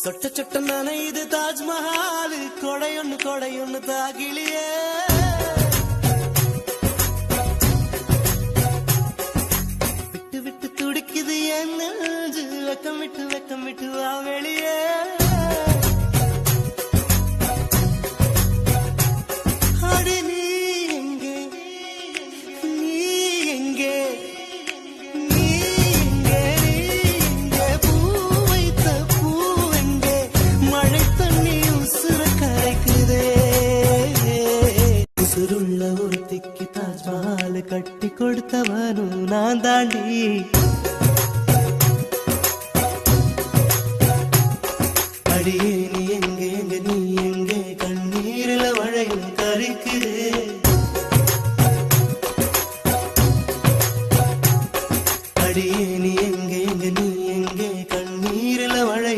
சொட்ட சொட்ட நனையுது தாஜ்மஹால். கொடையொன்னு கொடையொன்னு தாகிலியே. விட்டு விட்டு துடிக்குது என் நெஞ்சு. வெக்கம் விட்டு வெக்கம் விட்டு வா வெளியே. உசுருள்ள ஒருத்திக்கு தாஜ்மஹால் கட்டி கொடுத்தவனும் நான் தாண்டி. அடியே நீ எங்கே? எங்க நீ எங்கே? கண்ணீரில் மழையும் கரைக்குது அடியே நீ எங்கே நீ